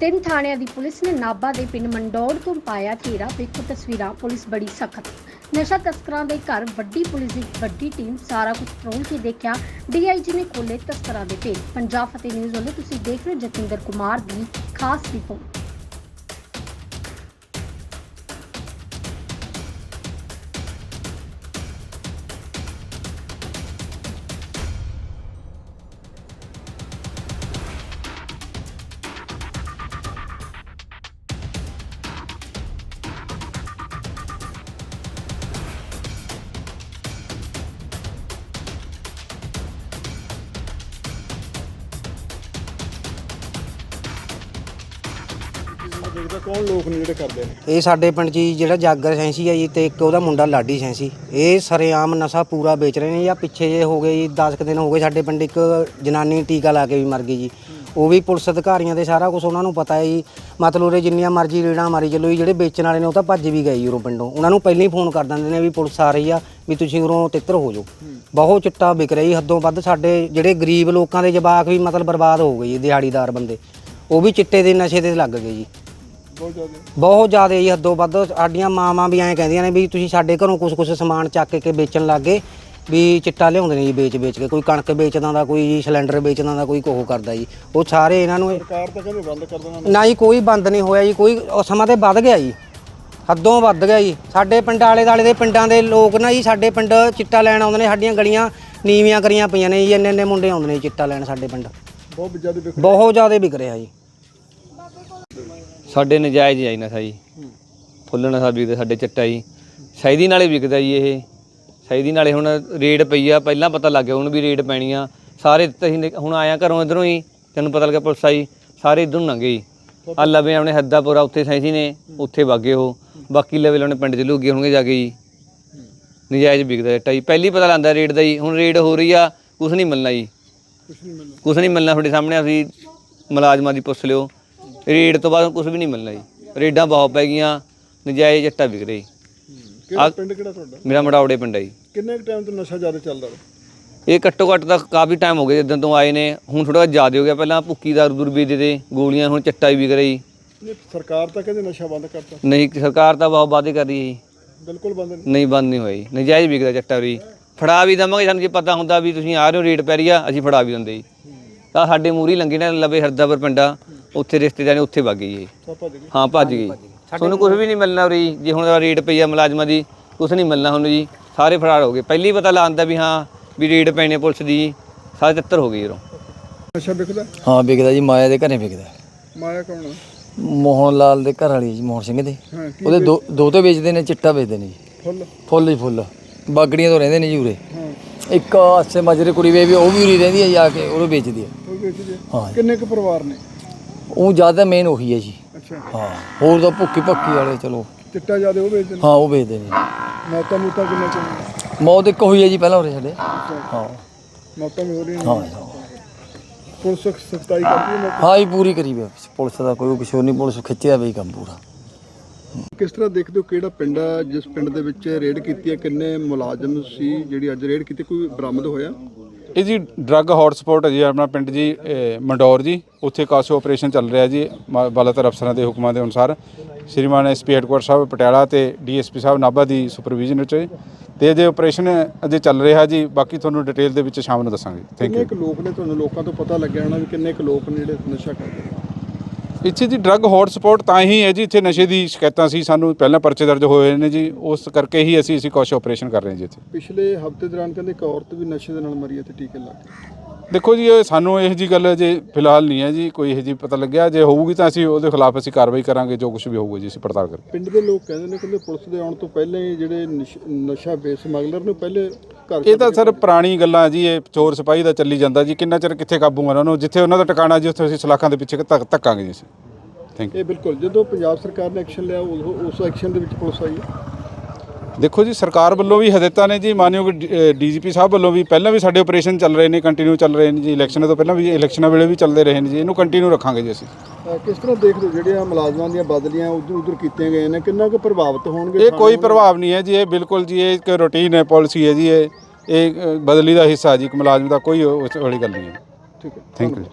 ਤਿੰਨ ਥਾਣਿਆਂ ਦੀ ਪੁਲਿਸ ਨੇ ਨਾਭਾ ਦੇ ਪਿੰਡ ਮੰਡੌੜ ਤੋਂ ਪਾਇਆ ਘੇਰਾ ਵੇਖੋ ਤਸਵੀਰਾਂ। ਪੁਲਿਸ ਬੜੀ ਸਖਤ। ਨਸ਼ਾ ਤਸਕਰਾਂ ਦੇ ਘਰ ਵੱਡੀ ਪੁਲਿਸ ਦੀ ਵੱਡੀ ਟੀਮ ਸਾਰਾ ਕੁਝ ਫਰੋਲ ਕੇ ਦੇਖਿਆ। ਡੀਆਈਜੀ ਨੇ ਖੋਲੇ ਤਸਕਰਾਂ ਦੇ ਭੇਦ ਪੰਜਾਬ ਫਤਿਹ ਨਿਊਜ਼ ਵੱਲੋਂ ਤੁਸੀਂ ਦੇਖ ਰਹੇ ਹੋ ਜਤਿੰਦਰ ਕੁਮਾਰ ਦੀ ਖਾਸ ਰਿਪੋਰਟ। ਦੇਖਦਾ ਕੌਣ ਲੋਕ ਨੇ ਜਿਹੜੇ ਕਰਦੇ ਨੇ? ਇਹ ਸਾਡੇ ਪਿੰਡ 'ਚ ਜੀ ਜਿਹੜਾ ਜਾਗਰ ਸੈਂਸੀ ਆ ਜੀ ਤੇ ਇੱਕ ਉਹਦਾ ਮੁੰਡਾ ਲਾਡੀ ਸੈਂਸੀ। ਇਹ ਸਰੇਆਮ ਨਸ਼ਾ ਪੂਰਾ ਵੇਚ ਰਹੇ ਨੇ ਜਾਂ। ਪਿੱਛੇ ਜੇ ਹੋ ਗਏ ਜੀ 10 ਕੁ ਦਿਨ ਹੋ ਗਏ ਸਾਡੇ ਪਿੰਡ ਇੱਕ ਜਨਾਨੀ ਟੀਕਾ ਲਾ ਕੇ ਵੀ ਮਰ ਗਈ ਜੀ। ਉਹ ਵੀ ਪੁਲਿਸ ਅਧਿਕਾਰੀਆਂ ਦੇ ਸਾਰਾ ਕੁਝ ਉਹਨਾਂ ਨੂੰ ਪਤਾ ਹੈ ਜੀ। ਮਤਲਬ ਉਰੇ ਜਿੰਨੀਆਂ ਮਰਜ਼ੀ ਰੇੜਾਂ ਮਾਰੀ ਚੱਲੋ ਜੀ, ਜਿਹੜੇ ਵੇਚਣ ਵਾਲੇ ਨੇ ਉਹ ਤਾਂ ਭੱਜ ਵੀ ਗਏ ਜੀ ਉਰੋਂ ਪਿੰਡੋਂ। ਉਹਨਾਂ ਨੂੰ ਪਹਿਲਾਂ ਹੀ ਫੋਨ ਕਰ ਦਿੰਦੇ ਨੇ ਵੀ ਪੁਲਿਸ ਆ ਰਹੀ ਆ, ਵੀ ਤੁਸੀਂ ਉਰੋਂ ਤਿੱਤਰ ਹੋ ਜਾਓ। ਬਹੁਤ ਚਿੱਟਾ ਵਿਕ ਰਿਹਾ ਜੀ। ਹੱਦੋਂ ਵੱਧ ਸਾਡੇ ਜਿਹੜੇ ਗਰੀਬ ਲੋਕਾਂ ਦੇ ਜਵਾਕ ਵੀ ਮਤਲਬ ਬਰਬਾਦ ਹੋ ਗਏ ਜੀ, ਦਿਹਾੜੀਦਾਰ ਬੰਦੇ। ਉਹ ਵੀ ਚਿੱਟੇ ਦੇ ਨਸ਼ੇ ਤੇ ਲੱਗ ਗਏ ਜੀ। ਬਹੁਤ ਜ਼ਿਆਦਾ। ਬਹੁਤ ਜ਼ਿਆਦਾ ਜੀ ਹੱਦੋਂ ਵੱਧ। ਸਾਡੀਆਂ ਮਾਵਾਂ ਵੀ ਐਂ ਕਹਿੰਦੀਆਂ ਨੇ ਵੀ ਤੁਸੀਂ ਸਾਡੇ ਘਰੋਂ ਕੁਝ ਕੁਝ ਸਮਾਨ ਚੱਕ ਕੇ ਵੇਚਣ ਲੱਗੇ ਵੀ ਚਿੱਟਾ ਲਿਆਉਂਦੇ ਨੇ ਜੀ ਵੇਚ ਵੇਚ ਕੇ। ਕੋਈ ਕਣਕ ਵੇਚਦਾ ਦਾ ਕੋਈ ਸਿਲੰਡਰ ਵੇਚਦਾ ਦਾ ਕੋਈ ਕੋਹ ਕਰਦਾ ਜੀ। ਉਹ ਸਾਰੇ ਇਹਨਾਂ ਨੂੰ ਸਰਕਾਰ ਤਾਂ ਕਹਿੰਦੇ ਬੰਦ ਕਰ ਦੇਣਾ। ਨਾ ਹੀ ਕੋਈ ਬੰਦ ਨਹੀਂ ਹੋਇਆ ਜੀ ਕੋਈ ਉਹ ਸਮਾਂ ਤੇ ਵੱਧ ਗਿਆ ਜੀ। ਹੱਦੋਂ ਵੱਧ ਗਿਆ ਜੀ। ਸਾਡੇ ਪਿੰਡ ਆਲੇ ਦਾਲੇ ਦੇ ਪਿੰਡਾਂ ਦੇ ਲੋਕ ਨਾ ਜੀ ਸਾਡੇ ਪਿੰਡ ਚਿੱਟਾ ਲੈਣ ਆਉਂਦੇ ਨੇ ਸਾਡੀਆਂ ਗਲੀਆਂ ਨੀਵੀਆਂ ਕਰੀਆਂ ਪਈਆਂ ਨੇ ਜੀ ਇੰਨੇ ਇੰਨੇ ਮੁੰਡੇ ਆਉਂਦੇ ਨੇ ਜੀ ਚਿੱਟਾ ਲੈਣ ਸਾਡੇ ਪਿੰਡ। ਬਹੁਤ ਜ਼ਿਆਦਾ ਵਿਕ ਰਿਹਾ ਜੀ। ਸਾਡੇ ਨਜਾਇਜ਼ ਆਈ ਨਸ਼ਾ ਜੀ ਫੁੱਲ ਨਸ਼ਾ ਵਿਕਦਾ ਸਾਡੇ ਚੱਟਾ ਜੀ। ਸੈਦੀ ਨਾਲੇ ਵਿਕਦਾ ਜੀ ਇਹ। ਸੈਦੀ ਨਾਲੇ ਹੁਣ ਰੇਡ ਪਈ ਆ ਪਹਿਲਾਂ ਪਤਾ ਲੱਗ ਗਿਆ ਹੁਣ ਵੀ ਰੇਡ ਪੈਣੀ ਆ। ਸਾਰੇ ਨੇ- ਹੁਣ ਆਇਆ ਘਰੋਂ ਇਧਰੋਂ ਹੀ ਤੈਨੂੰ ਪਤਾ ਲੱਗਾ ਪੁਲਿਸ ਆਈ। ਸਾਰੇ ਇਧਰੋਂ ਲੰਘੇ ਜੀ। ਆ ਲਵੇ ਆਪਣੇ ਹੱਦਾਪੁਰਾ ਉੱਥੇ ਸੈਂਸੀ ਨੇ ਉੱਥੇ ਵਾਗੇ ਉਹ। ਬਾਕੀ ਲਵੇ ਲਾਉਣੇ ਪਿੰਡ ਚ ਲੁੱਗੇ ਹੋਣਗੇ ਜਾ ਕੇ ਜੀ। ਨਜਾਇਜ਼ ਵਿਕਦਾ ਚੱਟਾ ਜੀ। ਪਹਿਲੀ ਪਤਾ ਲੱਗਦਾ ਰੇਡ ਦਾ ਜੀ। ਹੁਣ ਰੇਡ ਹੋ ਰਹੀ ਆ ਕੁਝ ਨਹੀਂ ਮਿਲਣਾ ਜੀ। ਕੁਝ ਨਹੀਂ ਮਿਲਣਾ। ਕੁਝ ਨਹੀਂ ਮਿਲਣਾ ਤੁਹਾਡੇ ਸਾਹਮਣੇ ਅਸੀਂ ਮੁਲਾਜ਼ਮਾਂ ਦੀ ਪੁੱਛ ਲਿਓ। ਰੇਡ ਤੋਂ ਬਾਅਦ ਕੁਝ ਵੀ ਨਹੀਂ ਮਿਲਣਾ ਜੀ। ਰੇਡਾਂ ਬਹੁਤ ਪੈ ਗਈਆਂ ਨਜਾਇਜ਼ ਜੱਟਾ ਵਿਕ ਰਹੀ ਕਿਹੜਾ ਪਿੰਡ ਕਿਹੜਾ ਤੁਹਾਡਾ? ਮੇਰਾ ਮੜਾਉੜੇ ਪਿੰਡ ਹੈ ਜੀ। ਕਿੰਨੇ ਕੁ ਟਾਈਮ ਤੋਂ ਨਸ਼ਾ ਜ਼ਿਆਦਾ ਚੱਲਦਾ ਇਹ ਘੱਟੋ ਘੱਟ ਤਾਂ ਕਾਫੀ ਟਾਈਮ ਹੋ ਗਿਆ ਜਦੋਂ ਤੋਂ ਆਏ ਨੇ। ਹੁਣ ਥੋੜਾ ਜ਼ਿਆਦਾ ਹੋ ਗਿਆ। ਪਹਿਲਾਂ ਭੁੱਕੀ ਦਾ ਦੁਰਬੀ ਦੇ ਦੇ ਗੋਲੀਆਂ ਹੁਣ ਚੱਟਾ ਵੀ ਵਿਕ ਰਹੀ। ਨਹੀਂ ਸਰਕਾਰ ਤਾਂ ਕਹਿੰਦੇ ਨਸ਼ਾ ਬੰਦ ਕਰਤਾ। ਨਹੀਂ ਸਰਕਾਰ ਤਾਂ ਬਹੁਤ ਵਾਅਦੇ ਕਰ ਰਹੀ ਹੈ ਜੀ। ਬਿਲਕੁਲ ਬੰਦ ਨਹੀਂ। ਨਹੀਂ ਬੰਦ ਨਹੀਂ ਹੋਈ ਨਜਾਇਜ਼ ਵਿਕਦਾ ਚੱਟਾ ਵੀ ਫੜਾ ਵੀ ਦਵਾਂਗੇ ਸਾਨੂੰ ਜੇ ਪਤਾ ਹੁੰਦਾ ਵੀ ਤੁਸੀਂ ਆ ਰਹੇ ਹੋ ਰੇਟ ਪੈ ਰਹੀ ਆ ਅਸੀਂ ਫੜਾ ਵੀ ਦਿੰਦੇ ਜੀ। ਤਾਂ ਸਾਡੇ ਮੂਰੀ ਲੰਗੇ ਨੇ ਲਵੇ ਹਰਦਾਪੁਰ ਪਿੰਡਾ ਉੱਥੇ ਰਿਸ਼ਤੇਦਾਰ ਨੇ ਉੱਥੇ ਵਗ ਗਈ ਜੀ। ਹਾਂ ਭੱਜ ਗਈ। ਤੁਹਾਨੂੰ ਕੁਝ ਵੀ ਨਹੀਂ ਮਿਲਣਾ ਉਰੀ ਜੇ। ਹੁਣ ਰੇਟ ਪਈ ਆ ਮੁਲਾਜ਼ਮਾਂ ਦੀ ਕੁਝ ਨਹੀਂ ਮਿਲਣਾ ਹੁਣ ਜੀ। ਸਾਰੇ ਫਰਾਰ ਹੋ ਗਏ। ਪਹਿਲੀ ਪਤਾ ਲਾਉਂਦਾ ਵੀ ਹਾਂ ਵੀ ਰੇਟ ਪੈਣੇ ਪੁਲਿਸ ਦੀ। ਸਾਰੇ ਤਿੱਤਰ ਹੋ ਗਈ ਉਰੋਂ। ਨਸ਼ਾ ਵਿਕਦਾ? ਹਾਂ ਵਿਕਦਾ ਜੀ। ਮਾਇਆ ਦੇ ਘਰੇ ਵਿਕਦਾ। ਮਾਇਆ ਕੌਣ ਆ? ਮੋਹਨ ਲਾਲ ਦੇ ਘਰ ਵਾਲੀ ਜੀ ਮੋਹਨ ਸਿੰਘ ਦੇ। ਹਾਂ ਉਹਦੇ ਦੋ ਦੋ ਤੇ ਵੇਚਦੇ ਨੇ ਚਿੱਟਾ ਵੇਚਦੇ ਨੇ ਜੀ। ਫੁੱਲ? ਫੁੱਲ ਹੀ ਫੁੱਲ। ਬਾਗੜੀਆਂ ਤੋਂ ਰਹਿੰਦੇ ਨੇ ਜੀ ਉਰੇ। ਹਾਂ। ਇੱਕ ਆਸੇ ਮਾਜਰੇ ਕੁੜੀ ਵੇ ਵੀ ਉਹ ਵੀ ਉਰੇ ਰਹਿੰਦੀ ਹੈ ਜਾ ਕੇ ਉਹ ਵੇਚਦੀ ਹੈ ਉਹ ਵੇਚਦੇ ਹਾਂ। ਕਿੰਨੇ ਕੁ ਪਰਿਵਾਰ ਨੇ? ਉਹ ਜ਼ਿਆਦਾ ਮੇਨ ਉਹੀ ਹੈ ਜੀ। ਅੱਛਾ। ਹਾਂ ਹੋਰ ਤਾਂ ਭੁੱਕੀ ਭੱਕੀ ਵਾਲੇ ਚਲੋ। ਚਿੱਟਾ ਜ਼ਿਆਦਾ ਉਹ ਵੇਚਦੇ ਨੇ? ਹਾਂ ਉਹ ਵੇਚਦੇ ਨੇ। ਮੌਤਾਂ ਮੂਤਾਂ ਕਿੰਨੇ ਚ ਮੌਤ ਇੱਕ ਹੋਈ ਹੈ ਜੀ ਪਹਿਲਾਂ ਉਰੇ ਸਾਡੇ। ਹਾਂ। ਮੌਤਾਂ ਵੀ ਹੋ ਰਹੀਆਂ ਹਾਂ। ਨੇ ਪੁਲਿਸ ਸਖਤਾਈ ਕਰਦੀ ਹੈ ਮੌਕੇ ਹਾਂ ਹੀ ਪੂਰੀ ਕਰੀ ਵੇ ਪੁਲਿਸ ਦਾ ਕੋਈ ਕਿਸ਼ੋਰ ਨਹੀਂ ਪੁਲਿਸ ਖਿੱਚਿਆ ਵੀ ਕੰਮ ਪੂਰਾ। ਕਿਸ ਤਰ੍ਹਾਂ ਦੇਖਦੇ ਹੋ ਕਿਹੜਾ ਪਿੰਡ ਆ ਜਿਸ ਪਿੰਡ ਦੇ ਵਿੱਚ ਰੇਡ ਕੀਤੀ ਹੈ ਕਿੰਨੇ ਮੁਲਾਜ਼ਮ ਸੀ ਜਿਹੜੀ ਅੱਜ ਰੇਡ ਕੀਤੀ ਕੋਈ ਬਰਾਮਦ ਹੋਇਆ? ਇਹ ਜੀ ਡਰੱਗ ਹੌਟਸਪੌਟ ਹੈ ਜੀ, ਆਪਣਾ ਪਿੰਡ ਜੀ ਮੰਡੌਰ ਜੀ, ਉੱਥੇ ਕਾਸੋ ਆਪਰੇਸ਼ਨ ਚੱਲ ਰਿਹਾ ਜੀ, ਮ- ਅਫਸਰਾਂ ਦੇ ਹੁਕਮਾਂ ਦੇ ਅਨੁਸਾਰ। ਸ਼੍ਰੀਮਾਨ ਐਸਪੀ ਹੈਡਕੁਆਟਰ ਸਾਹਿਬ ਪਟਿਆਲਾ ਤੇ ਡੀਐਸਪੀ ਸਾਹਿਬ ਨਾਭਾ ਦੀ ਸੁਪਰਵਿਜ਼ਨ ਵਿੱਚ ਤੇ ਜੇ। ਆਪਰੇਸ਼ਨ ਅਜੇ ਚੱਲ ਰਿਹਾ ਜੀ, ਬਾਕੀ ਤੁਹਾਨੂੰ ਡਿਟੇਲ ਦੇ ਵਿੱਚ ਸ਼ਾਮ ਨੂੰ ਦੱਸਾਂਗੇ। ਥੈਂਕ ਕਿੰਨੇ ਯੂ ਕੁ ਲੋਕ ਨੇ ਤੁਹਾਨੂੰ, ਲੋਕਾਂ ਤੋਂ ਪਤਾ ਲੱਗਿਆ ਹੋਣਾ ਵੀ ਕਿੰਨੇ ਕੁ ਲੋਕ ਨੇ ਜਿਹੜੇ ਨਸ਼ਾ ਕਰਦੇ ਨੇ? ਇੱਥੇ ਜੀ ਡਰੱਗ ਹੌਟਸਪੌਟ ਤਾਂ ਹੀ ਹੈ ਜੀ ਇੱਥੇ ਨਸ਼ੇ ਦੀ ਸ਼ਿਕਾਇਤਾਂ ਸੀ ਸਾਨੂੰ ਪਹਿਲਾਂ ਪਰਚੇ ਦਰਜ ਹੋਏ ਨੇ ਜੀ ਉਸ ਕਰਕੇ ਹੀ ਅਸੀਂ ਅਸੀਂ ਕਾਸੋ ਆਪਰੇਸ਼ਨ ਕਰ ਰਹੇ ਹਾਂ ਜੀ ਇੱਥੇ। ਪਿਛਲੇ ਹਫ਼ਤੇ ਦੌਰਾਨ ਕਹਿੰਦੇ ਇੱਕ ਔਰਤ ਵੀ ਨਸ਼ੇ ਦੇ ਨਾਲ ਮਰੀ ਹੈ ਤੇ ਟੀਕੇ ਲਾ ਕੇ ਦੇਖੋ ਜੀ ਇਹ ਸਾਨੂੰ ਇਹ ਜੀ ਗੱਲ ਜੇ ਫਿਲਹਾਲ ਨਹੀਂ ਹੈ ਜੀ ਕੋਈ ਇਹ ਜੀ ਪਤਾ ਲੱਗਿਆ ਜੇ ਹੋਊਗੀ ਤਾਂ ਅਸੀਂ ਉਹਦੇ ਖਿਲਾਫ ਅਸੀਂ ਕਾਰਵਾਈ ਕਰਾਂਗੇ ਜੋ ਕੁਝ ਵੀ ਹੋਊਗਾ ਜੀ ਅਸੀਂ ਪੜਤਾਲ ਕਰਾਂਗੇ। ਪਿੰਡ ਦੇ ਲੋਕ ਕਹਿੰਦੇ ਨੇ ਕਹਿੰਦੇ ਪੁਲਿਸ ਦੇ ਆਉਣ ਤੋਂ ਪਹਿਲਾਂ ਹੀ ਜਿਹੜੇ ਨਸ਼- ਸਮਗਲਰ ਨੂੰ ਪਹਿਲੇ ਇਹ ਤਾਂ ਸਰ ਪੁਰਾਣੀ ਗੱਲਾਂ ਜੀ ਇਹ ਚੋਰ ਸਿਪਾਹੀ ਦਾ ਚੱਲੀ ਜਾਂਦਾ ਜੀ ਕਿੰਨਾ ਚਿਰ ਕਿੱਥੇ ਕਾਬੂ ਉਹਨਾਂ ਨੂੰ ਜਿੱਥੇ ਉਹਨਾਂ ਦਾ ਟਿਕਾਣਾ ਜੀ ਉੱਥੇ ਅਸੀਂ ਸਲਾਖਾਂ ਦੇ ਪਿੱਛੇ ਧੱਕ- ਧੱਕਾਂਗੇ ਜੀ ਅਸੀਂ। ਥੈਂਕ ਯੂ ਇਹ ਬਿਲਕੁਲ ਜਦੋਂ ਪੰਜਾਬ ਸਰਕਾਰ ਨੇ ਐਕਸ਼ਨ ਲਿਆ ਉਦੋਂ ਉਸ ਐਕਸ਼ਨ ਦੇ ਵਿੱਚ ਪੁਲਿਸ ਆਈ ਹੈ। ਦੇਖੋ ਜੀ ਸਰਕਾਰ ਵੱਲੋਂ ਵੀ ਹਦਾਇਤਾਂ ਨੇ ਜੀ ਮਾਨਯੋਗ ਡੀਜੀਪੀ ਸਾਹਿਬ ਵੱਲੋਂ ਵੀ ਪਹਿਲਾਂ ਵੀ ਸਾਡੇ ਆਪਰੇਸ਼ਨ ਚੱਲ ਰਹੇ ਨੇ ਕੰਟੀਨਿਊ ਚੱਲ ਰਹੇ ਨੇ ਜੀ ਇਲੈਕਸ਼ਨ ਤੋਂ ਪਹਿਲਾਂ ਵੀ ਇਲੈਕਸ਼ਨਾਂ ਵੇਲੇ ਵੀ ਚੱਲਦੇ ਰਹੇ ਨੇ ਜੀ ਇਹਨੂੰ ਕੰਟੀਨਿਊ ਰੱਖਾਂਗੇ ਜੀ ਅਸੀਂ। ਕਿਸ ਤਰ੍ਹਾਂ ਦੇਖਦੇ ਹੋ ਜਿਹੜੀਆਂ ਮੁਲਾਜ਼ਮਾਂ ਦੀਆਂ ਬਦਲੀਆਂ ਉਧਰ ਉਧਰ ਕੀਤੀਆਂ ਗਈਆਂ ਨੇ ਕਿੰਨਾ ਕੁ ਪ੍ਰਭਾਵਿਤ ਹੋਣਗੇ ਇਹ ਕੋਈ ਪ੍ਰਭਾਵ ਨਹੀਂ ਹੈ ਜੀ ਇਹ ਬਿਲਕੁਲ ਜੀ ਇਹ ਇੱਕ ਰੂਟੀਨ ਹੈ ਪਾਲਿਸੀ ਹੈ ਜੀ ਇਹ ਇਹ ਬਦਲੀ ਦਾ ਹਿੱਸਾ ਜੀ ਇੱਕ ਮੁਲਾਜ਼ਮ ਦਾ ਕੋਈ ਉਸ ਵਾਲੀ ਗੱਲ ਨਹੀਂ ਹੈ। ਠੀਕ ਹੈ। Thank you